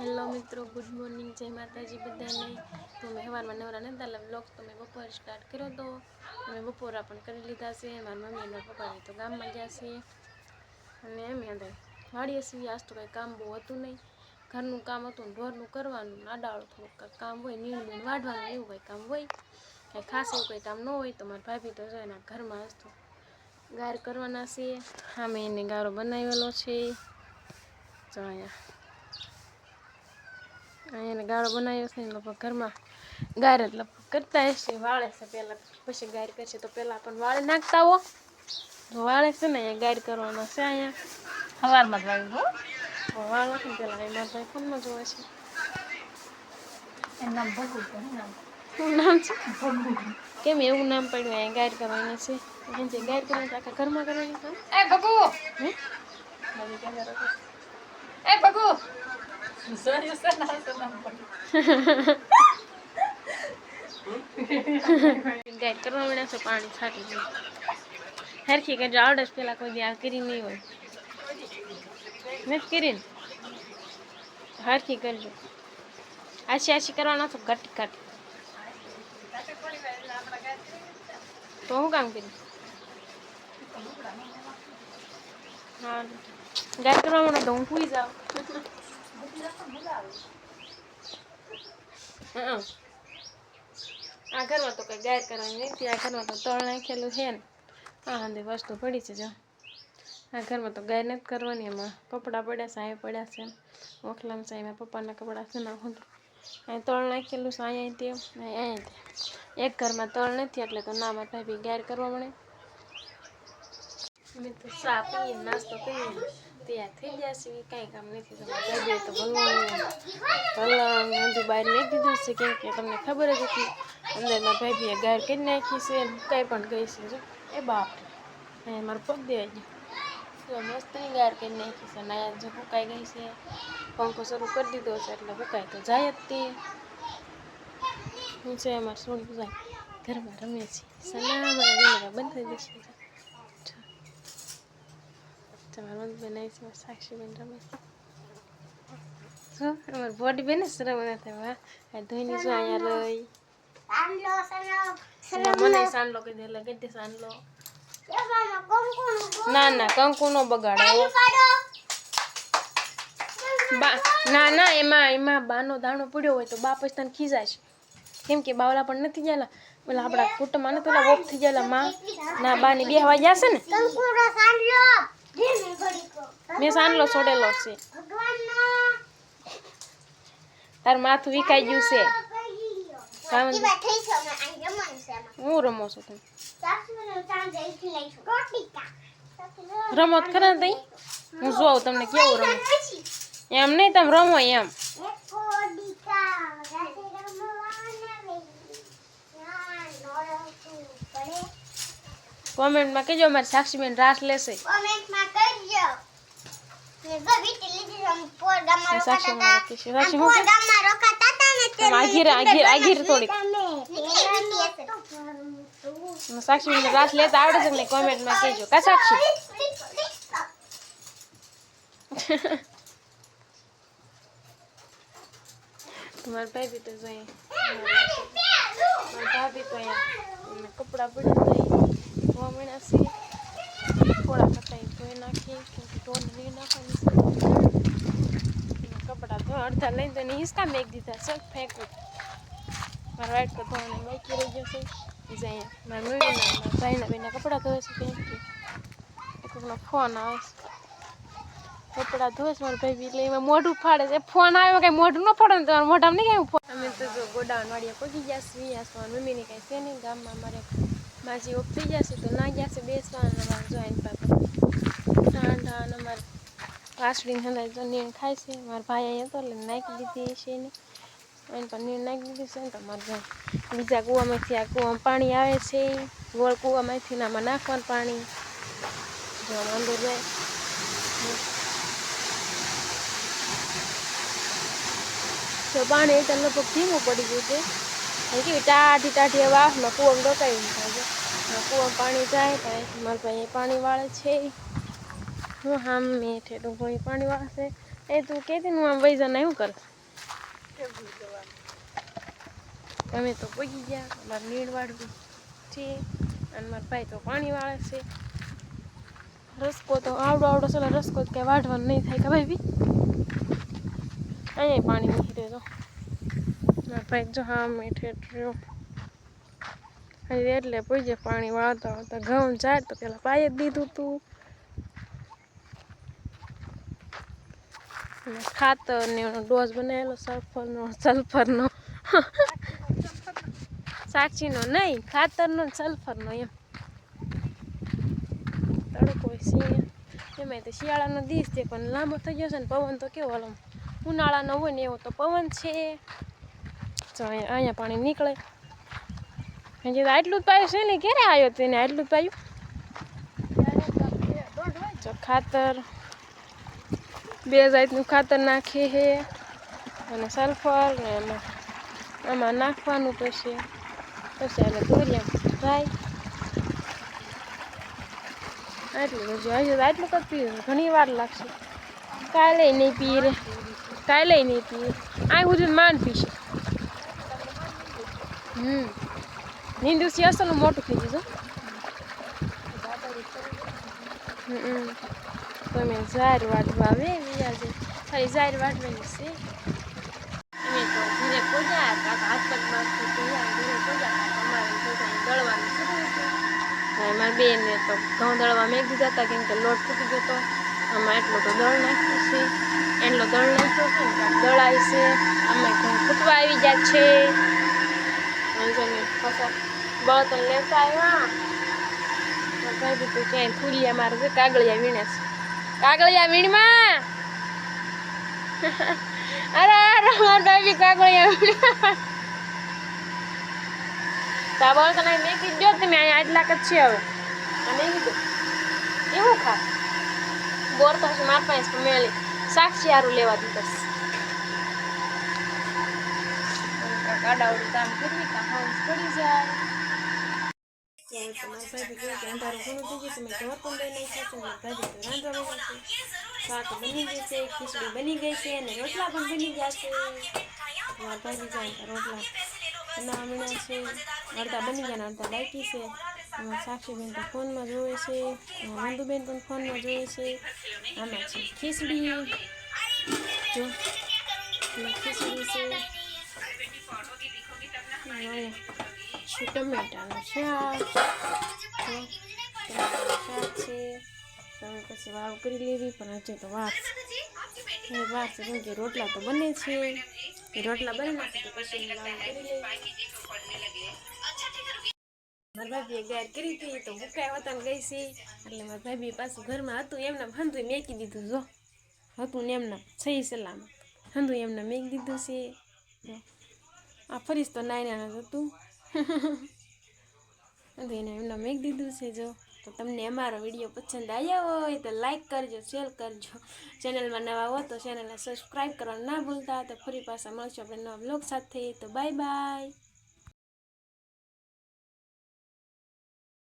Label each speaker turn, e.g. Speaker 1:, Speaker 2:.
Speaker 1: Hello મિત્રો, good morning, જય માતાજી બધાને. તો મેં સવારમાં નવરા નતા એટલે તો મેં બપોર સ્ટાર્ટ કર્યો તો અમે બપોરા પણ કરી લીધા છે. મારા મમ્મી અને મારા પપ્પા તો ગામમાં ગયા છીએ અને એમ અંદર વાળીએ છીએ. આજ તો કંઈ કામ બહુ હતું નહીં. ઘરનું કામ હતું ને ઢોરનું કરવાનું નાડાળું થોડુંક કામ હોય, નીણ બીણ વાઢવાનું, એવું કંઈ કામ હોય. કાંઈ ખાસ એવું કંઈ કામ ન હોય તો મારા ભાભી તો જાય એના ઘરમાં જ તો ગાર કરવાના છીએ મેં એને ગારો બનાવેલો છે. જો અહીંયા અહીંયા ગાળો બનાવ્યો છે ને લગભગ ઘરમાં ગાર જ લગભગ કરતા હશે વાળે છે પહેલાં. પછી ગાર કરશે તો પહેલાં પણ વાળે નાખતા હો. તો વાળે છે ને અહીંયા ગાર કરવાનો છે અહીંયા.
Speaker 2: સવારમાં જ વાગ્યું હો.
Speaker 1: વાળ વાળો પહેલાં એમાં ભાઈ ફોનમાં જોવે છે.
Speaker 2: એમ નામ ભગવું નામ?
Speaker 1: છે? કેમ એવું નામ પડ્યું અહીંયા ગાર કરવાની છે? એમ જે ગાર કરવાની આખા ઘરમાં કરવાની છે?
Speaker 2: એ ભગુ!
Speaker 1: હે?
Speaker 2: એ ભગુ! સોરી સર ના સર નામ
Speaker 1: ગાઈડ કરવા મળ્યા છે પાણી છાંટી દીધું હરખી કરજો આવડે જ પેલા કોઈ દી આ કરી નહીં હોય નથી કરીને હરખી કરજો આછી આછી કરવાનો તો ઘટ ઘટ તો હું કામ કર્યું હા ગાઈડ કરવા મળે તો હું સુઈ જાઉં હં આ ઘરમાં તો કંઈ ગાય કરવાની નથી આ ઘરમાં તો તળ નાખેલું છે ને. આ હાંધી વસ્તુ પડી છે, જો. આ ઘરમાં તો ગાય નથી કરવાની, એમાં કપડાં પડ્યા છે અહીંયા પડ્યા છે. ઓખલામાં છે પપ્પાના કપડાં છે ને હું અહીં તળ નાખેલું છે અહીંયા તે અહીંયા તે. એક ઘરમાં તળ નથી, એટલે તો ના મારા ભાભી ગાય કરવા મળે. મેં તો પીએ, નાસ્તો કરીએ તૈયાર થઈ છે કાંઈ કામ નથી તમારે મારા ભાભીએ તો ભલવાનું ભલણ બધું બહાર મેં દીધું છે કેમ કે તમને ખબર જ હતી, અંદરના ભાભીએ ગાય કરી નાખી છે કાંઈ પણ ગઈ છે જો. એ બાપ અહીંયા મારો પગ દેવાઈ ગયો મસ્તની ગાર કરી નાખી છે ને જો ફૂંકાઈ ગઈ છે. પંખો શરૂ કરી દીધો છે એટલે ફૂંકાઈ તો જાય જ તે. હું છે અમારે સોનું પૂજા ઘરમાં રમે છે સલામ. અને બંધ થઈ જશે તમારા બનાવી છે સાક્ષીબેન રમે છે અમારી બોડી બેન જ રમે નથી વાહ આ ધોઈની શું અહીંયા રહી મને સાંડલો કહી દે એટલે કહી દે સાંડલો ના ના કંકુ નો બગાડો બા ના ના એમાં એમાં બાનો દાણો પડ્યો હોય તો બા પછી તને ખીજાશે. કેમ કે બાવલા પણ નથી ગયેલા. ઓલા આપણા કુટુંબમાં નથી ઓલા વોક થઈ ગયેલા માં. ના બાની બે હવા જશે ને? મેં સાંડલો છોડેલો છે. તાર માથું વિકાઈ ગયું છે. હું રમો છું તમે રમત ખરા તઈ? હું જોઉં તમને કેવું રમો. એમ નહીં તમે રમો એમ. કોમેન્ટમાં કહેજો અમારી સાક્ષીબેન રાસ લેશે. સાક્ષી મને કહેશે સાક્ષી હું કહે? તમે આગીર આગીર આગીર થોડીક. સાક્ષીબેન રાસ લેતા આવડે છે ને કોમેન્ટમાં કહેજો. કા સાક્ષી? તમારા ભાઈ બી તો જોઈએ મારા ભાભી તો અહીંયા. કપડાં પડે ધોવા મળ્યા છે થોડા પતાઈ ધોઈ નાખીએ કેમ કે ધોન નહીં નાખવાની છે કપડાં ધો અડધા લઈને તો એની હિસકા મેક દીધા છે ફેંકું મારા વાઈટ તો ધોવાને બાકી રહી ગયો છે અહીંયા મારા મમ્મીના ભાઈના બેના કપડાં ધોવે છે કેમ કે કોકનો ફોન આવે છે કપડાં છે મારા ભાઈ એટલે એમાં મોઢું ફાડે છે ફોન આવ્યો કઈ મોઢું ન ફાડે તમારા મોઢામાં નહીં કાંઈ અમે તો જો ગોડાઉન વાળીએ પહોંચી ગયા છીએ મમ્મીની કાંઈ છે નહીં ગામમાં અમારે માજી ઓફ થઈ જશે તો ના ગયા છે બેસવાનું અમારે જોઈન પાપા ઠાંડા અને અમારે વાસળીને હંધાઈ તો નીણ ખાય છે મારા ભાઈ અહીંયા તો એટલે નાખી દીધી છે એને એને પણ નીણ નાખી દીધી છે ને તો મારે ભાઈ બીજા કૂવામાંથી આ કૂવામાં પાણી આવે છે ગોળ કૂવામાંથી નાખવાનું પાણી જો અંદર જાય તો પાણી એટલે લગભગ ધીમું પડી ગયું છે કેવી ટાઢી ટાઢી આસમાં કૂવામાં ડોકાઈ થાય છે કૂવામાં પાણી જાય તો મારા ભાઈ પાણી વાળે છે. હું આમ મેં તો ભાઈ પાણી વાળશે એ તું ને હું આમ વહી એવું શું કર? અમે તો પગી ગયા, અમારે નીડ વાળવું છે અને મારા ભાઈ તો પાણી વાળે છે. રસકો તો આવડો આવડો છે રસકો કે કંઈ વાઢવાનું નહીં થાય કે ભાઈ અહીંયા પાણી નીકળે તો મારા ભાઈ જો હા મીઠે રહ્યો. હજી એટલે પૂજે પાણી વાળતા વાળતા ઘઉં જાય તો પેલા પાય જ દીધું તું. અને ખાતર ને એનો ડોઝ બનાવેલો, સલ્ફરનો સલ્ફરનો. સાક્ષીનો નહીં, ખાતરનો સલ્ફરનો એમ. તડકો છે એમાં તો શિયાળાનો દિવસ છે, પણ લાંબો થઈ ગયો છે ને પવન તો કેવો આમ ઉનાળાનો હોય ને એવો તો પવન છે. અહીંયા પાણી નીકળે. હજી તો આટલું જ પાયું છે ને, ક્યારે આવ્યો તેને આટલું જ પાયું? જો ખાતર, બે જાતનું ખાતર નાખે છે અને સલ્ફર ને એમાં, આમાં નાખવાનું પછી પછી એટલે દોરિયા ભાઈ, આટલું બધું, હજુ તો આટલું કદ પીવું ઘણી વાર લાગશે. કાલે નહીં પીએ રે, કાલે નહીં પીએ. આ સુધી માન પીશે. હમ. નીંદુસી અસલ મોટું થઈ જશે હમ. તમે ઝાર વાટવા આવે વ્યાજે ખાલી ઝાર વાટવાની છે. અમે તો ઘરે પૂજા કાકા હાથ પગ ઘરે પૂજા અમારે પૂજા દળવાનું શરૂ મારી તો ઘઉં દળવા મેં દીધા હતા, કેમ કે લોટ તૂટી ગયો હતો આમાં એટલો તો દળ નાખ્યો છે. એટલો દળ નાખ્યો છે દળાય છે. અમે ઘઉં ફૂટવા આવી ગયા છે. મેં બળતણ લેતા આવ્યા ભાઈ દીધું ક્યાંય ફૂલિયા મારે છે કાગળિયા વીણે છે કાગળિયા વીણમાં અરે અરે મારા ભાઈ બી કાગળિયા વીણ્યા તા બળતણ મેકી દો તમે અહીંયા આટલા જ છે હવે આ મેકી એવું ખા બોર છે મારા પાસે મેળી સાક્ષી સારું લેવા દીધા કાડાવડું કામ કરવી પડી જાય. ત્યારે તમારા ભાઈ બી કે ગયું તમે પણ લઈ છે અને ભાજી તો રાંધવા બેઠા છે. બની ગઈ છે, ખીચડી બની ગઈ છે, અને રોટલા પણ બની ગયા છે. ભાઈ જાય રોટલા અને મળ્યા છે. અડધા બની ગયા અડધા છે. એમાં સાક્ષીબેન તો ફોનમાં જોવે છે નંદુબેન પણ ફોનમાં જોવે છે. આમાં છે ખીચડી. જો, ખીચડી છે. ટમેટાનું શાક શાક છે. તમે પછી વાવ કરી લેવી, પણ હજી તો વાર છે. વાર છે, કેમ કે રોટલા તો બને છે. એ રોટલા બની નાખે તો પછી મારા ભાભીએ ગાર કરી હતી, તો ભૂખાય વતન ગઈ છે એટલે મારા ભાભી પાછું ઘરમાં હતું, એમને હંધુય મેકી દીધું, જો. હતું ને એમને સહી સલામત. હંધુય એમને મેકી દીધું છે. આ ફરીશ તો નાયના હતું. તો એને એમને મેક દીધું છે જો. તો તમને અમારો વીડિયો પસંદ આવ્યો હોય તો લાઈક કરજો શેર કરજો. ચેનલમાં નવા હો તો ચેનલને સબસ્ક્રાઈબ કરવાનું ના ભૂલતા તો ફરી પાછા મળશું આપણે નવા બ્લોગ સાથે. તો બાય બાય